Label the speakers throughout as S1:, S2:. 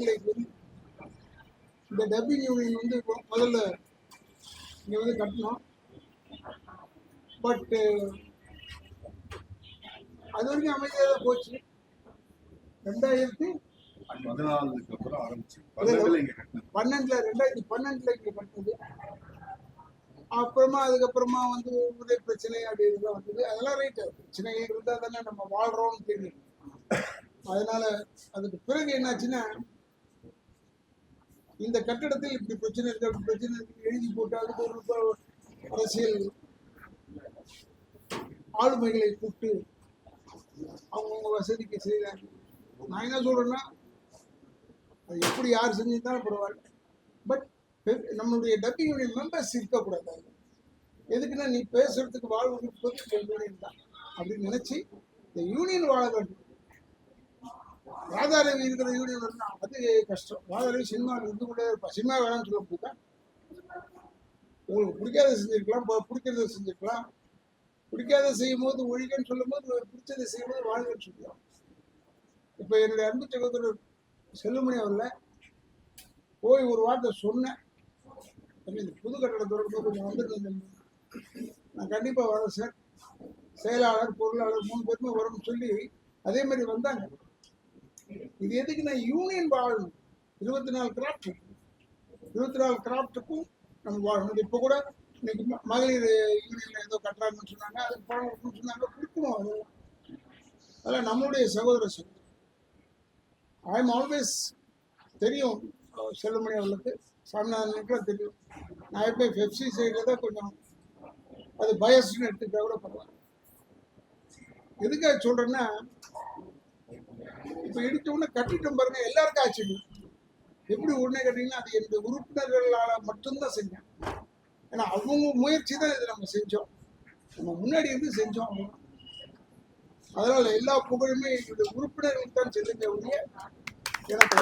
S1: வணக்கங்களை கூறி இந்த டப்பிங் யூனியன் வந்து முதல்ல இங்கே வந்து கட்டணும். பட்டு அது வரைக்கும் அமைதியாக போச்சு. ரெண்டாயிரத்தி
S2: பதினாலுக்கு அப்புறம் ஆரம்பிச்சு. பன்னெண்டுல
S1: ரெண்டாயிரத்தி பன்னெண்டுல இங்கே கட்டினது. அப்புறமா அதுக்கப்புறமா வந்து உதய பிரச்சனை அப்படி இதெல்லாம் வந்தது. அதெல்லாம் ரைட்டு பிரச்சனை இருந்தால் தானே நம்ம வாழ்றோம்னு தெரியும். அதனால அதுக்கு பிறகு என்னாச்சுன்னா இந்த கட்டடத்தில் இப்படி பிரச்சனை இருக்கு அப்படி பிரச்சனை இருக்கு எழுதி போட்டு அதுக்கு ஒரு அரசியல் ஆளுமைகளை கூப்பிட்டு அவங்கவுங்க வசதிக்கு செய்கிறாங்க நான் என்ன சொல்றேன்னா அது எப்படி யார் செஞ்சிருந்தாலும் பரவாயில்ல. பட் நம்மளுடைய டப்பிங் மெம்பர்ஸ் இருக்கக்கூடாது. எதுக்குன்னா நீ பேசுறதுக்கு வாழ்வு யூனியன் தான் அப்படின்னு நினைச்சு இந்த யூனியன் வாழ வேண்டும். ராதாரவி இருக்கிற யூனியன் இருந்தா அது கஷ்டம். ராதாரவி சினிமா இருந்து கூட இருப்பா சினிமா வேணாம்னு சொல்ல முடியுதா உங்களுக்கு பிடிக்காத செஞ்சிருக்கலாம். பிடிக்கிறத செஞ்சிருக்கலாம். பிடிக்காத செய்யும் போது ஒழிகன்னு சொல்லும் போது பிடிச்சதை செய்யும் போது வாழ்கன்னு சொல்லலாம் இப்போ என்னுடைய அன்பு சகோதரர் செல்லுமணி அவர்ல போய் ஒரு வார்த்தை சொன்னேன். இந்த புது கட்டடம் கொஞ்சம் வந்துருந்தேன் நான் கண்டிப்பாக வரேன் சார். செயலாளர் பொருளாளர் மூணு பேருமே வரும்னு சொல்லி அதே மாதிரி வந்தாங்க. இது எதுக்கு நான் யூனியன் வாழணும் இருபத்தி நாலு கிராஃப்ட் இருபத்தி நாலு கிராஃப்ட்டுக்கும் நம்ம வாழணும் இப்போ கூட இன்னைக்கு மகளிர் யூனியன்ல ஏதோ கட்டுறாங்கன்னு சொன்னாங்க. அதுக்கு பணம் சொன்னாங்க. கொடுக்கணும் அதெல்லாம் அதெல்லாம் நம்மளுடைய சகோதர சகோதரி ஐ எம் ஆல்வேஸ் தெரியும். அஹ் செல்லுமணி அவர்களுக்கு. சாமிநாதனுக்குலாம் தெரியும். நான் எப்போ பெப்சி சைடில் தான் கொஞ்சம் அது பயஸ்ன்னு எடுத்துக்கிட்டா கூட பரவாயில்ல. எதுக்காக சொல்கிறேன்னா இப்போ இடிச்ச உடனே கட்டிட்டோம் பாருங்க எல்லாருக்கும் ஆச்சரியம். எப்படி உடனே கட்டிங்கன்னா அது என்னுடைய உறுப்பினர்களால் மட்டும்தான் செஞ்சேன். ஏன்னா அவங்க முயற்சி தான் இது நம்ம செஞ்சோம். நம்ம முன்னாடி இருந்து செஞ்சோம். அதனால எல்லா புகழுமே என்னுடைய உறுப்பினர்களுக்கு தான் செல்லுங்க ஒழிய எனக்கு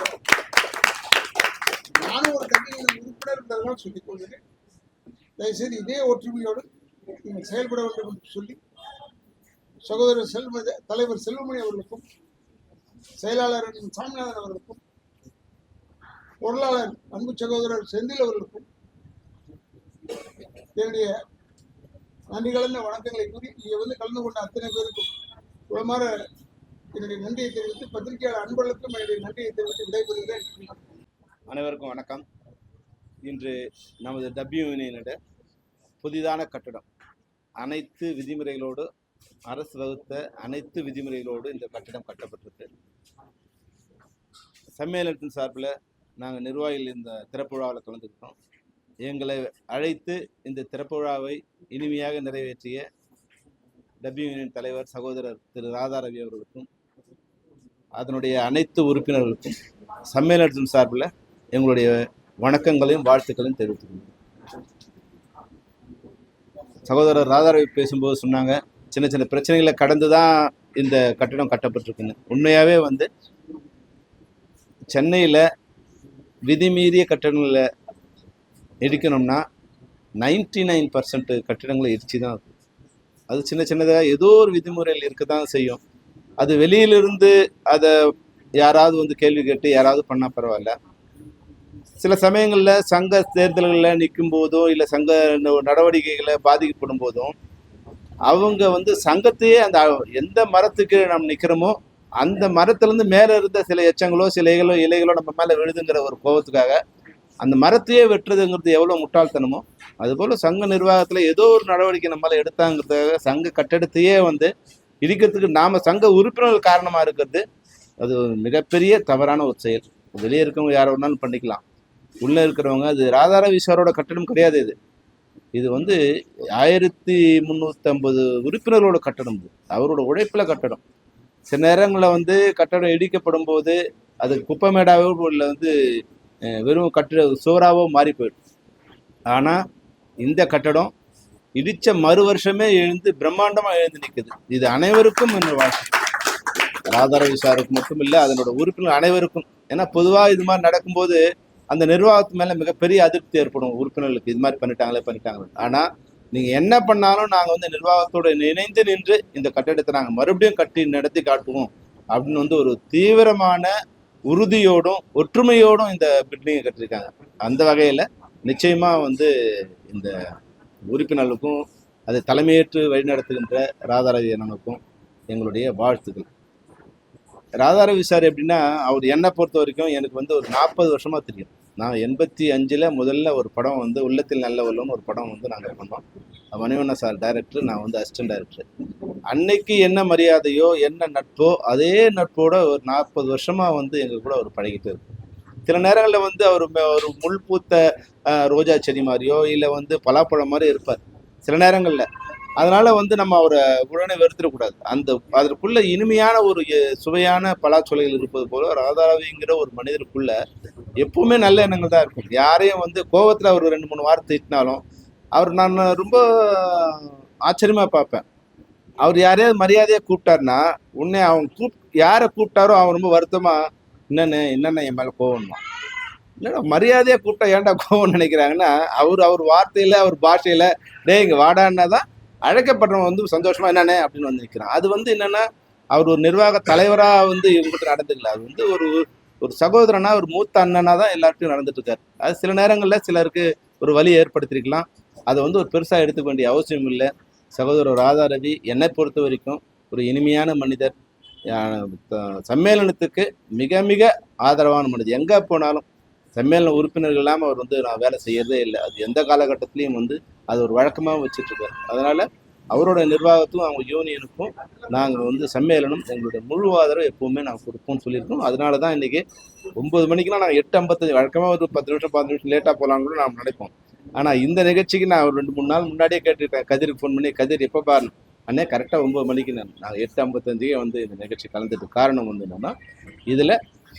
S1: நானும் ஒரு கட்சியின் உறுப்பினர் சொல்லிக் கொள்கிறேன். தயவுசெய்து இதே ஒற்றுமையோடு நீங்கள் செயல்பட வேண்டும் என்று சொல்லி சகோதரர் செல்வ தலைவர் செல்வமணி அவர்களுக்கும் செயலாளர் சாமிநாதன் அவர்களுக்கும் பொருளாளர் அன்பு சகோதரர் செந்தில் அவர்களுக்கும் என்னுடைய நன்றி கலந்த வணக்கங்களை கூறி இங்கே வந்து கலந்து கொண்ட அத்தனை பேருக்கும் உளமாற என்னுடைய நன்றியை தெரிவித்து பத்திரிகையாளர் அன்பர்களுக்கும் என்னுடைய நன்றியை தெரிவித்து விடைபெறுகிறேன்.
S3: அனைவருக்கும் வணக்கம். இன்று நமது டபிள்யூ யூனியனோட புதிதான கட்டடம். அனைத்து விதிமுறைகளோடு அரசு வகுத்த அனைத்து விதிமுறைகளோடு இந்த கட்டிடம் கட்டப்பட்டிருக்கு. சம்மேளனத்தின் சார்பில் நாங்கள் நிர்வாகிகள் இந்த திறப்பு விழாவில் கலந்துக்கிட்டோம். எங்களை அழைத்து இந்த திறப்பு விழாவை இனிமையாக நிறைவேற்றிய டபிள்யூ யூனியன் தலைவர் சகோதரர் திரு ராதாரவி அவர்களுக்கும் அதனுடைய அனைத்து உறுப்பினர்களுக்கும் சம்மேளனத்தின் சார்பில் எங்களுடைய வணக்கங்களையும் வாழ்த்துக்களையும் தெரிவித்துக்கொள்கிறேன் சகோதரர் ராதாரவி பேசும்போது சொன்னாங்க சின்ன சின்ன பிரச்சனைகளை கடந்து தான் இந்த கட்டடம் கட்டப்பட்டிருக்குன்னு. உண்மையாகவே வந்து சென்னையில் விதிமீறிய கட்டடங்களை இடிக்கணும்னா நைன்டி நைன் பர்சன்ட் கட்டிடங்களை இடிச்சு தான் இருக்கும் அது சின்ன சின்னதாக ஏதோ ஒரு விதிமுறையில் இருக்க தான் செய்யும். அது வெளியிலிருந்து அதை யாராவது வந்து கேள்வி கேட்டு யாராவது பண்ணால் பரவாயில்ல. சில சமயங்களில் சங்க தேர்தல்களில் நிற்கும் போதோ இல்லை சங்க நடவடிக்கைகளை பாதிக்கப்படும் போதும் அவங்க வந்து சங்கத்தையே அந்த எந்த மரத்துக்கு நம்ம நிற்கிறோமோ அந்த மரத்துலேருந்து மேலே இருந்த சில எச்சங்களோ சிலைகளோ இலைகளோ நம்ம மேலே விழுதுங்கிற ஒரு கோபத்துக்காக அந்த மரத்தையே வெட்டுறதுங்கிறது எவ்வளோ முட்டாள்தனமோ அதுபோல் சங்க நிர்வாகத்தில் ஏதோ ஒரு நடவடிக்கை நம்மளால் எடுத்தாங்கிறதுக்காக சங்க கட்டடத்தையே வந்து இடிக்கிறதுக்கு நாம் சங்க உறுப்பினர்கள் காரணமாக இருக்கிறது அது மிகப்பெரிய தவறான ஒரு செயல். வெளியே இருக்கவங்க யாரை வேணாலும் பண்ணிக்கலாம். உள்ளே இருக்கிறவங்க அது ராதாரவீஸ்வரோட சாரோட கட்டடம் கிடையாது இது. இது வந்து ஆயிரத்தி முந்நூற்றம்பது உறுப்பினர்களோட கட்டடம் இது. அவரோட உழைப்பில் கட்டடம். சில நேரங்களில் வந்து கட்டடம் இடிக்கப்படும் போது அது குப்பமேடாவோ இல்லை வந்து வெறும் கட்டிட சுவராகவோ மாறி போயிடும் ஆனால் இந்த கட்டடம் இடித்த மறு வருஷமே எழுந்து பிரம்மாண்டமாக எழுந்து நிற்குது இது அனைவருக்கும் இந்த வாழ்க்கை ராதாரவி சாருக்கு மட்டும் இல்லை அதனோட உறுப்பினர் அனைவருக்கும். ஏன்னா பொதுவாக இது மாதிரி நடக்கும்போது அந்த நிர்வாகத்து மேலே மிகப்பெரிய அதிருப்தி ஏற்படும் உறுப்பினர்களுக்கு. இது மாதிரி பண்ணிட்டாங்களே பண்ணிட்டாங்களே. ஆனால் நீங்கள் என்ன பண்ணாலும் நாங்கள் வந்து நிர்வாகத்தோட இணைந்து நின்று இந்த கட்டடத்தை நாங்கள் மறுபடியும் கட்டி நடத்தி காட்டுவோம் அப்படின்னு வந்து ஒரு தீவிரமான உறுதியோடும் ஒற்றுமையோடும் இந்த பில்டிங்கை கட்டியிருக்காங்க. அந்த வகையில் நிச்சயமாக வந்து இந்த உறுப்பினர்களுக்கும் அதை தலைமையேற்று வழிநடத்துகின்ற ராதாரவி அண்ணனுக்கும் எங்களுடைய வாழ்த்துக்கள். ராதாரவி சார் எப்படின்னா அவர் என்னை பொறுத்த வரைக்கும் எனக்கு வந்து ஒரு நாற்பது வருஷமாக தெரியும். நான் எண்பத்தி அஞ்சில் முதல்ல ஒரு படம் வந்து உள்ளத்தில் நல்ல ஒரு படம் வந்து நாங்கள் பண்ணோம். மணிவண்ணா சார் டைரக்டர் நான் வந்து அசிஸ்டன்ட் டைரக்டர் அன்னைக்கு என்ன மரியாதையோ என்ன நட்போ அதே நட்போட ஒரு நாற்பது வருஷமாக வந்து எங்கள் கூட அவர் பழகிட்டு இருக்கு சில நேரங்களில் வந்து அவர் ஒரு முள் பூத்த ரோஜா செடி மாதிரியோ இல்லை வந்து பலாப்பழம் மாதிரி இருப்பார். சில நேரங்களில் அதனால வந்து நம்ம அவரை உடனே வெறுத்துடக்கூடாது. அந்த அதற்குள்ள இனிமையான ஒரு சுவையான பலாச்சொலைகள் இருப்பது போல ராதாவிங்கிற ஒரு மனிதருக்குள்ள எப்பவுமே நல்ல எண்ணங்கள் தான் இருக்கும். யாரையும் வந்து கோவத்தில் அவர் ரெண்டு மூணு வார்த்தை திட்டினாலும் அவர் நான் ரொம்ப ஆச்சரியமாக பார்ப்பேன். அவர் யாரையாவது மரியாதையாக கூப்பிட்டாருன்னா உன்னை அவன் கூப் யாரை கூப்பிட்டாரோ அவன் ரொம்ப வருத்தமாக என்னென்ன என்னென்ன என் மேலே கோவம்மா? என்னடா மரியாதையாக கூப்பிட்டா ஏன்டா கோவம்னு நினைக்கிறாங்கன்னா அவர் அவர் வார்த்தையில் அவர் பாஷையில் டேய் இங்கே வாடான்னா தான் அழைக்கப்படுறவன் வந்து சந்தோஷமா என்னண்ணே அப்படின்னு வந்து நிற்கிறான் அது வந்து என்னன்னா அவர் ஒரு நிர்வாக தலைவரா வந்து இவங்ககிட்ட நடந்துக்கல. அது வந்து ஒரு ஒரு சகோதரனா ஒரு மூத்த அண்ணனா தான் எல்லாருக்கும் நடந்துட்டு இருக்காரு அது சில நேரங்களில் சிலருக்கு ஒரு வழி ஏற்படுத்திருக்கலாம். அதை வந்து ஒரு பெருசாக எடுத்துக்க வேண்டிய அவசியம் இல்லை. சகோதரர் ராதா ரவி என்னை பொறுத்த வரைக்கும் ஒரு இனிமையான மனிதர். சம்மேளனத்துக்கு மிக மிக ஆதரவான மனிதர். எங்கே போனாலும் சம்மேளன உறுப்பினர்கள் இல்லாமல் அவர் வந்து நான் வேலை செய்யறதே இல்லை. அது எந்த காலகட்டத்திலையும் வந்து அது ஒரு வழக்கமாக வச்சுட்ருக்காரு. அதனால் அவரோட நிர்வாகத்துக்கும் அவங்க யூனியனுக்கும் நாங்கள் வந்து சம்மேளனம் எங்களுடைய முழு ஆதரவு எப்போவுமே நாங்கள் கொடுப்போம்னு சொல்லியிருக்கோம். அதனால தான் இன்றைக்கி ஒம்பது மணிக்கெலாம் நாங்கள் எட்டு ஐம்பத்தஞ்சு வழக்கமாக ஒரு பத்து நிமிஷம் பத்து நிமிஷம் லேட்டாக போகலான்னு கூட நாம் நினைப்போம். ஆனால் இந்த நிகழ்ச்சிக்கு நான் ஒரு ரெண்டு மூணு நாள் முன்னாடியே கேட்டுருக்கேன் கதிருக்கு ஃபோன் பண்ணி கதிர் எப்போ பாரு? அண்ணே கரெக்டாக ஒன்பது மணிக்கு நான் நாங்கள் எட்டு ஐம்பத்தஞ்சுக்கே வந்து இந்த நிகழ்ச்சி கலந்துட்டு காரணம் வந்து என்னென்னா இதில்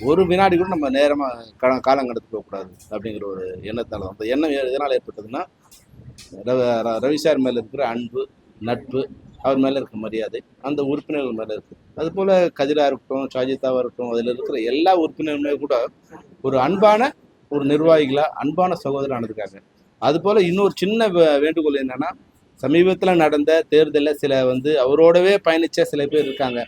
S3: ஒரு வினாடி கூட நம்ம நேரமாக கா காலம் கடத்து போகக்கூடாது அப்படிங்கிற ஒரு எண்ணத்தால் தான். அந்த எண்ணம் எதனால் ஏற்பட்டதுன்னா ரவி சார் மேலே இருக்கிற அன்பு நட்பு அவர் மேலே இருக்க மரியாதை அந்த உறுப்பினர்கள் மேலே இருக்கு. அதுபோல் கதிராக இருக்கட்டும் ஷாஜிதாவாக இருக்கட்டும் அதில் இருக்கிற எல்லா உறுப்பினருமே கூட ஒரு அன்பான ஒரு நிர்வாகிகளாக அன்பான சகோதரர் இருக்காங்க அதுபோல் இன்னொரு சின்ன வேண்டுகோள் என்னன்னா சமீபத்தில் நடந்த தேர்தலில் சில வந்து அவரோடவே பயணித்த சில பேர் இருக்காங்க.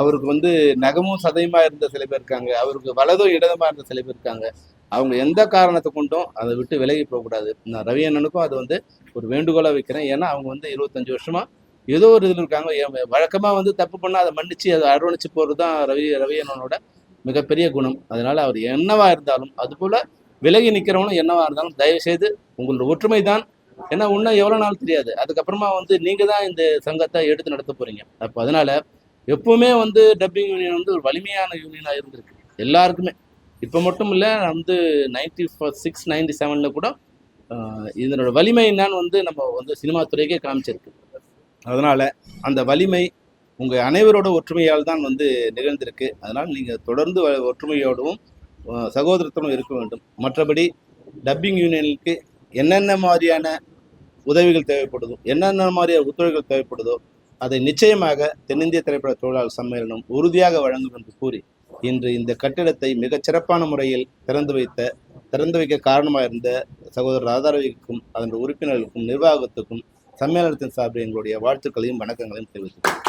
S3: அவருக்கு வந்து நகமும் சதயமா இருந்த சில பேர் இருக்காங்க. அவருக்கு வலதும் இடதுமா இருந்த சில பேர் இருக்காங்க. அவங்க எந்த காரணத்தை கொண்டும் அதை விட்டு விலகி போகக்கூடாது நான் ரவி அண்ணனுக்கும் அது வந்து ஒரு வேண்டுகோளாக வைக்கிறேன். ஏன்னா அவங்க வந்து இருபத்தஞ்சு வருஷமா ஏதோ ஒரு இதில் இருக்காங்க. வழக்கமாக வந்து தப்பு பண்ணால் அதை மன்னிச்சு அதை அரவணைச்சு போகிறது தான் ரவி ரவி அண்ணனோட மிகப்பெரிய குணம். அதனால அவர் என்னவா இருந்தாலும் அதுபோல விலகி நிற்கிறவனும் என்னவா இருந்தாலும் தயவுசெய்து உங்களோட ஒற்றுமை தான் ஏன்னா இன்னும் எவ்வளோ நாள் தெரியாது. அதுக்கப்புறமா வந்து நீங்கள் தான் இந்த சங்கத்தை எடுத்து நடத்த போகிறீங்க அப்போ அதனால எப்பவுமே வந்து டப்பிங் யூனியன் வந்து ஒரு வலிமையான யூனியனாக இருந்திருக்கு. எல்லாருக்குமே. இப்போ மட்டும் இல்லை வந்து நைன்டி சிக்ஸ் நைன்டி செவனில் கூட இதனோட வலிமை என்னன்னு வந்து நம்ம வந்து சினிமா துறைக்கே காமிச்சிருக்கு. அதனால் அந்த வலிமை உங்கள் அனைவரோட ஒற்றுமையால் தான் வந்து நிகழ்ந்திருக்கு. அதனால் நீங்கள் தொடர்ந்து வ- ஒற்றுமையோடவும் சகோதரத்தோடும் சகோதரத்துடன் இருக்க வேண்டும். மற்றபடி டப்பிங் யூனியனுக்கு என்னென்ன மாதிரியான உதவிகள் தேவைப்படுதோ என்னென்ன மாதிரியான ஒத்துழைப்புகள் தேவைப்படுதோ அதை நிச்சயமாக தென்னிந்திய திரைப்பட தொழிலாளர் சம்மேளனம் உறுதியாக வழங்கும் என்று கூறி இன்று இந்த கட்டிடத்தை மிகச் சிறப்பான முறையில் திறந்து வைத்த திறந்து வைக்க காரணமாக இருந்த சகோதரர் ராதாரவிக்கும் அதன் உறுப்பினர்களுக்கும் நிர்வாகத்துக்கும் சம்மேளனத்தின் சார்பில் எங்களுடைய வாழ்த்துக்களையும் வணக்கங்களையும் தெரிவித்துக்கொள்கிறேன்